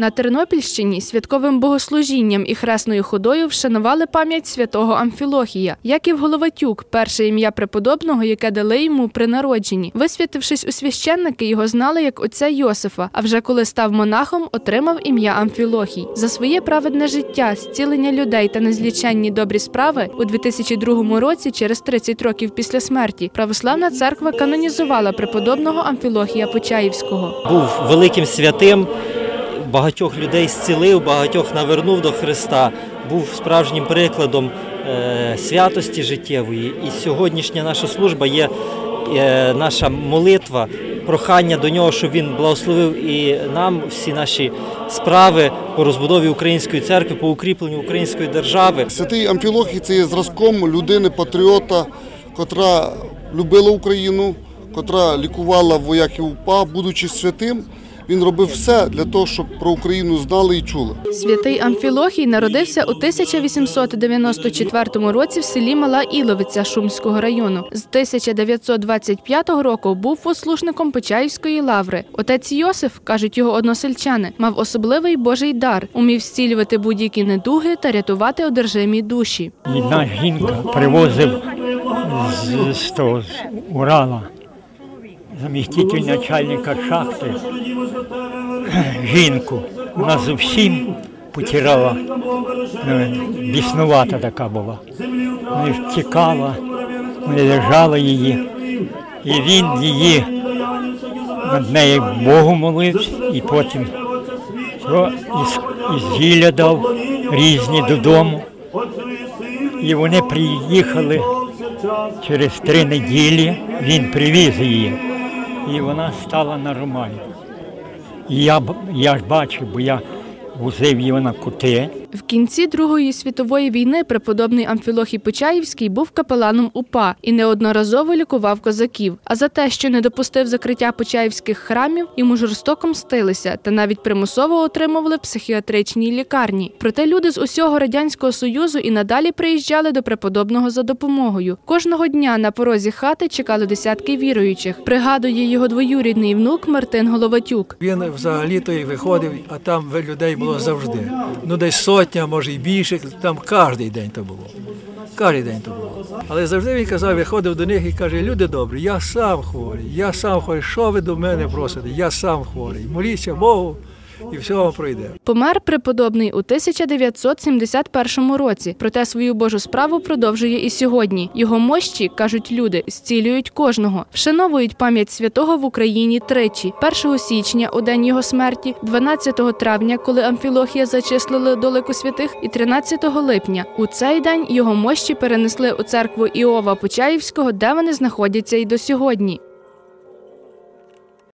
На Тернопільщині святковим богослужінням і хресною ходою вшанували пам'ять святого Амфілохія. Яків Головатюк, перше ім'я преподобного, яке дали йому при народженні. Висвятившись у священники, його знали як отця Йосифа. А вже коли став монахом, отримав ім'я Амфілохій. За своє праведне життя, зцілення людей та незліченні добрі справи у 2002 році, через 30 років після смерті, православна церква канонізувала преподобного Амфілохія Почаївського. був великим святим, багатьох людей зцілив, багатьох навернув до Христа, був справжнім прикладом е, святості життєвої. І сьогоднішня наша служба є е, наша молитва, прохання до нього, щоб він благословив і нам всі наші справи по розбудові української церкви, по укріпленню української держави. Святий Амфілохій це є зразком людини, патріота, котра любила Україну, котра лікувала вояків УПА, будучи святим. Він робив все для того, щоб про Україну знали і чули. Святий Амфілохій народився у 1894 році в селі Мала Іловиця Шумського району. З 1925 року був послушником Почаївської лаври. Отець Йосиф, кажуть його односельчани, мав особливий божий дар, умів зцілювати будь-які недуги та рятувати одержимі душі. Одна жінка привозив з, з того з Урала заміститель начальника шахти жінку. Вона зовсім потирала, е, біснувата така була. Вона втікала, не лежала її. І він її над нею Богу молився, і потім все, із, із зілля дав різні додому. І вони приїхали через три неділі, він привіз її, і вона стала нормально. І я, я ж бачив, бо я возив її на кути. В кінці Другої світової війни преподобний Амфілохій Почаївський був капеланом УПА і неодноразово лікував козаків. А за те, що не допустив закриття почаївських храмів, йому жорстоко мстилися та навіть примусово отримували в психіатричній лікарні. Проте люди з усього радянського союзу і надалі приїжджали до преподобного за допомогою. Кожного дня на порозі хати чекали десятки віруючих. Пригадує його двоюрідний внук Мартин Головатюк. Він взагалі-то і виходив, а там людей було завжди. Ну, десь сотня, може і більше, там кожен день то було. Кожен день то було. Але завжди він казав, виходив до них і каже, люди добрі, я сам хворий, я сам хворий, що ви до мене просите? Я сам хворий. Моліться Богу, і вам пройде. Помер преподобний у 1971 році, проте свою божу справу продовжує і сьогодні. Його мощі, кажуть люди, зцілюють кожного. Вшановують пам'ять святого в Україні тричі: 1 січня у день його смерті, 12 травня, коли Амфілохія зачислили до святих, і 13 липня. У цей день його мощі перенесли у церкву Іова Почаївського, де вони знаходяться і до сьогодні.